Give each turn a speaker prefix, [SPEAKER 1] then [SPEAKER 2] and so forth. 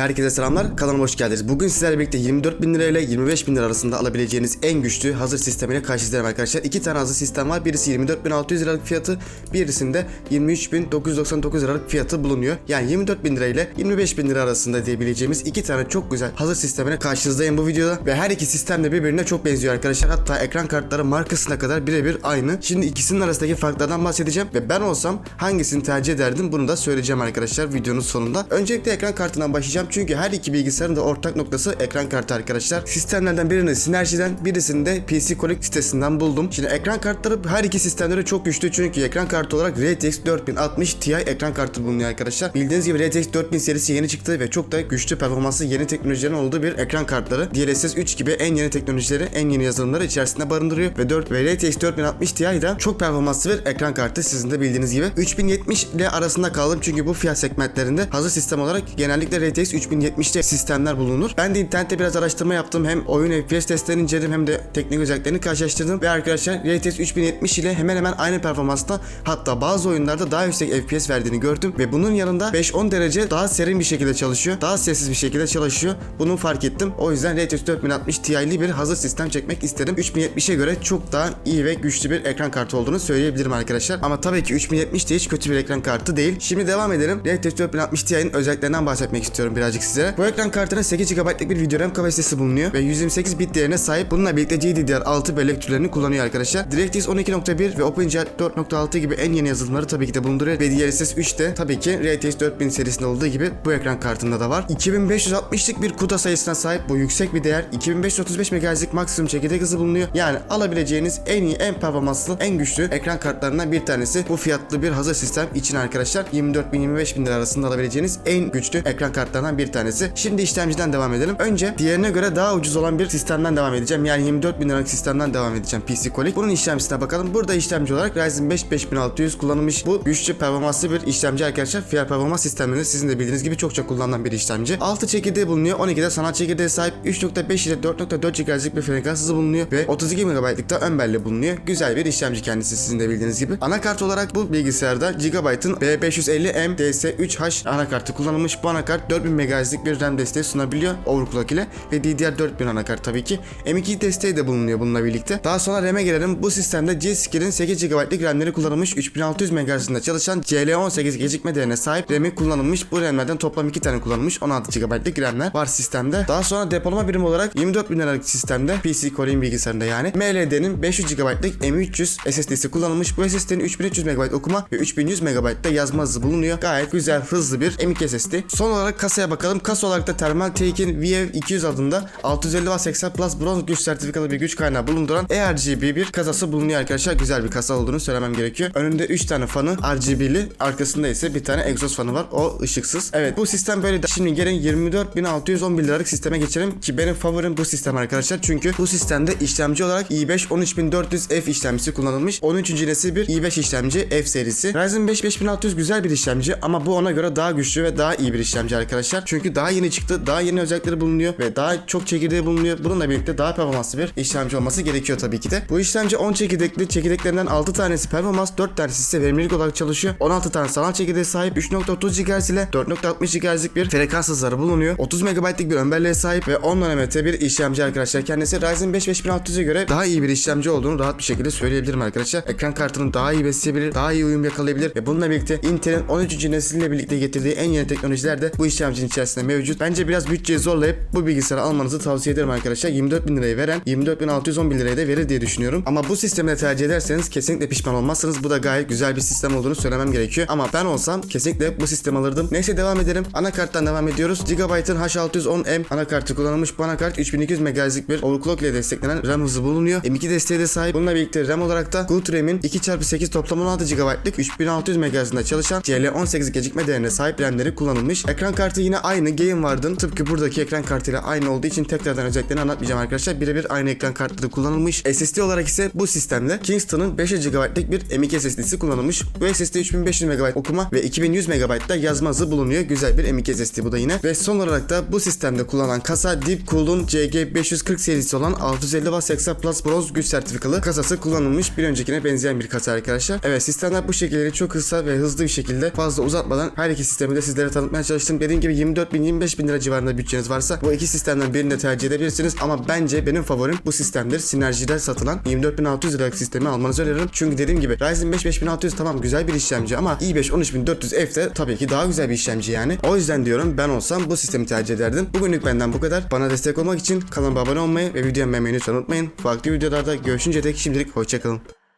[SPEAKER 1] Herkese selamlar, kanalıma hoş geldiniz. Bugün sizlerle birlikte 24 bin lira ile 25 bin lira arasında alabileceğiniz en güçlü hazır sistemiyle karşınızdayım arkadaşlar. İki tane hazır sistem var. Birisi 24.600 liralık fiyatı, birisinde 23.999 liralık fiyatı bulunuyor. Yani 24 bin lira ile 25 bin lira arasında diyebileceğimiz iki tane çok güzel hazır sistemine karşınızdayım bu videoda. Ve her iki sistem de birbirine çok benziyor arkadaşlar. Hatta ekran kartları markasına kadar birebir aynı. Şimdi ikisinin arasındaki farklardan bahsedeceğim ve ben olsam hangisini tercih ederdim bunu da söyleyeceğim arkadaşlar videonun sonunda. Öncelikle ekran kartından başlayacağım çünkü her iki bilgisayarın da ortak noktası ekran kartı arkadaşlar. Sistemlerden birini Synergy'den birisini de PC Collect sitesinden buldum. Şimdi ekran kartları her iki sistemleri çok güçlü çünkü ekran kartı olarak RTX 4060 Ti ekran kartı bulunuyor arkadaşlar. Bildiğiniz gibi RTX 4000 serisi yeni çıktı ve çok da güçlü performanslı yeni teknolojilerin olduğu bir ekran kartları. DLSS 3 gibi en yeni teknolojileri, en yeni yazılımları içerisinde barındırıyor ve 4 ve RTX 4060 Ti de çok performanslı bir ekran kartı sizin de bildiğiniz gibi. 3070 ile arasında kaldım çünkü bu fiyat segmentlerinde hazır sistem olarak genellikle RTX 3070'te sistemler bulunur. Ben de internette biraz araştırma yaptım. Hem oyun FPS testlerini inceledim hem de teknik özelliklerini karşılaştırdım. Ve arkadaşlar RTX 3070 ile hemen hemen aynı performansta hatta bazı oyunlarda daha yüksek FPS verdiğini gördüm. Ve bunun yanında 5-10 derece daha serin bir şekilde çalışıyor. Daha sessiz bir şekilde çalışıyor. Bunu fark ettim. O yüzden RTX 4060 Ti'li bir hazır sistem çekmek istedim. 3070'e göre çok daha iyi ve güçlü bir ekran kartı olduğunu söyleyebilirim arkadaşlar. Ama tabii ki 3070 de hiç kötü bir ekran kartı değil. Şimdi devam edelim. RTX 4060 Ti'nin özelliklerinden bahsetmek istiyorum birazcık sizlere. Bu ekran kartının 8 GB'lık bir video RAM kapasitesi bulunuyor ve 128 bit değerine sahip. Bununla birlikte GDDR6 bellek türlerini kullanıyor arkadaşlar. DirectX 12.1 ve OpenGL 4.6 gibi en yeni yazılımları tabii ki de bulunduruyor ve DLSS 3 de tabii ki RTX 4000 serisinde olduğu gibi bu ekran kartında da var. 2560'lık bir kuta sayısına sahip bu yüksek bir değer. 2535 MHz'lik maksimum çekirdek hızı bulunuyor. Yani alabileceğiniz en iyi, en performanslı, en güçlü ekran kartlarından bir tanesi. Bu fiyatlı bir hazır sistem için arkadaşlar 24 bin 25 bin lira arasında alabileceğiniz en güçlü ekran kartlarından bir tanesi. Şimdi işlemciden devam edelim. Önce diğerine göre daha ucuz olan bir sistemden devam edeceğim. Yani 24 bin liralık sistemden devam edeceğim PC Collect. Bunun işlemcisine bakalım. Burada işlemci olarak Ryzen 5 5600 kullanılmış. Bu güçlü performanslı bir işlemci arkadaşlar. Fiyat performans sistemlerinde sizin de bildiğiniz gibi çokça kullanılan bir işlemci. 6 çekirdeği bulunuyor. 12'de sanat çekirdeğe sahip 3.5 ile 4.4 GHz'lik bir frekans hızı bulunuyor ve 32 MB'lık da ön belleği bulunuyor. Güzel bir işlemci kendisi sizin de bildiğiniz gibi. Anakart olarak bu bilgisayarda Gigabyte'ın B550M DS3H anakartı kullanılmış. Bu anakart 4000 MHz'lik bir RAM desteği sunabiliyor overclock ile ve DDR4000 anakart tabii ki. M2 desteği de bulunuyor bununla birlikte. Daha sonra RAM'e gelelim. Bu sistemde G-Skill'in 8 GB'lık RAM'leri kullanılmış 3600 MHz'inde çalışan CL18 gecikme değerine sahip RAM'i kullanılmış. Bu RAM'lerden toplam 2 tane kullanılmış 16 GB'lık RAM'ler var sistemde. Daha sonra depolama birimi olarak 24 bin liralık sistemde PC Core'in bilgisayarında yani MLD'nin 500 GB'lık M300 SSD'si kullanılmış. Bu SSD'nin 3300 MB okuma ve 3100 MB da yazma hızı bulunuyor. Gayet güzel, hızlı bir M.2 SSD. Son olarak kasaya bakalım. Kasa olarak da Thermal Take'in VF200 adında 650 Watt 80 Plus bronz güç sertifikalı bir güç kaynağı bulunduran ARGB bir kasası bulunuyor arkadaşlar. Güzel bir kasa olduğunu söylemem gerekiyor. Önünde 3 tane fanı RGB'li. Arkasında ise bir tane egzoz fanı var. O ışıksız. Evet bu sistem böyle. Şimdi gelin 24.611 liralık sisteme geçelim ki benim favorim bu sistem arkadaşlar. Çünkü bu sistemde işlemci olarak i5 13400F işlemcisi kullanılmış. 13. nesil bir i5 işlemci F serisi. Ryzen 5 5600 güzel bir işlemci ama bu ona göre daha güçlü ve daha iyi bir işlemci arkadaşlar. Çünkü daha yeni çıktı. Daha yeni özellikleri bulunuyor ve daha çok çekirdeği bulunuyor. Bununla birlikte daha performanslı bir işlemci olması gerekiyor tabii ki de. Bu işlemci 10 çekirdekli. Çekirdeklerinden 6 tanesi performans, 4 tanesi ise verimlilik olarak çalışıyor. 16 tane sanal çekirdeğe sahip 3.30 GHz ile 4.60 GHz'lik bir frekans hızları bulunuyor. 30 MB'lik bir ön belleğe sahip ve 10 nanometre bir işlemci arkadaşlar. Kendisi Ryzen 5 5600'e göre daha iyi bir işlemci olduğunu rahat bir şekilde söyleyebilirim arkadaşlar. Ekran kartını daha iyi besleyebilir, daha iyi uyum yakalayabilir ve bununla birlikte Intel'in 13. nesiliyle birlikte getirdiği en yeni teknolojiler de bu işlemcinin içerisinde mevcut. Bence biraz bütçeyi zorlayıp bu bilgisayarı almanızı tavsiye ederim arkadaşlar. 24 bin lirayı veren 24.611 liraya da verir diye düşünüyorum. Ama bu sistemi de tercih ederseniz kesinlikle pişman olmazsınız. Bu da gayet güzel bir sistem olduğunu söylemem gerekiyor. Ama ben olsam kesinlikle bu sistemi alırdım. Neyse devam edelim. Anakarttan devam ediyoruz. Gigabyte'ın H610M anakartı kullanılmış. Bu anakart 3200 MHz'lik bir overclock ile desteklenen RAM hızı bulunuyor. M2 desteği de sahip. Bununla birlikte RAM olarak da Good RAM'in 2x8 toplam 16 GB'lık 3600 MHz'inde çalışan CL18 gecikme değerine sahip RAM'leri kullanılmış. Ekran kartı yine aynı Game Ward'ın tıpkı buradaki ekran kartıyla aynı olduğu için tekrardan özelliklerini anlatmayacağım arkadaşlar. Birebir aynı ekran kartları kullanılmış. SSD olarak ise bu sistemde Kingston'ın 500 GB'lık bir M2 SSD'si kullanılmış. Bu SSD 3500 MB okuma ve 2100 MB da yazma hızı bulunuyor. Güzel bir M2 SSD bu da yine. Ve son olarak da bu sistemde kullanılan kasa Deepcool'un CG540 serisi olan 650 Watt 80 Plus bronz güç sertifikalı kasası kullanılmış. Bir öncekine benzeyen bir kasa arkadaşlar. Evet sistemler bu şekilde çok kısa ve hızlı bir şekilde fazla uzatmadan her iki sistemi de sizlere tanıtmaya çalıştım. Dediğim gibi 24.000-25.000 lira civarında bütçeniz varsa bu iki sistemden birini de tercih edebilirsiniz. Ama bence benim favorim bu sistemdir. Sinerjide satılan 24.600 liralık sistemi almanızı öneririm. Çünkü dediğim gibi Ryzen 5 5600 tamam güzel bir işlemci ama i5 13400F de tabii ki daha güzel bir işlemci yani. O yüzden diyorum ben olsam bu sistemi tercih ederdim. Bugünlük benden bu kadar. Bana destek olmak için kanalıma abone olmayı ve videomu beğenmeyi unutmayın. Farklı videolarda görüşünce dek şimdilik hoşçakalın.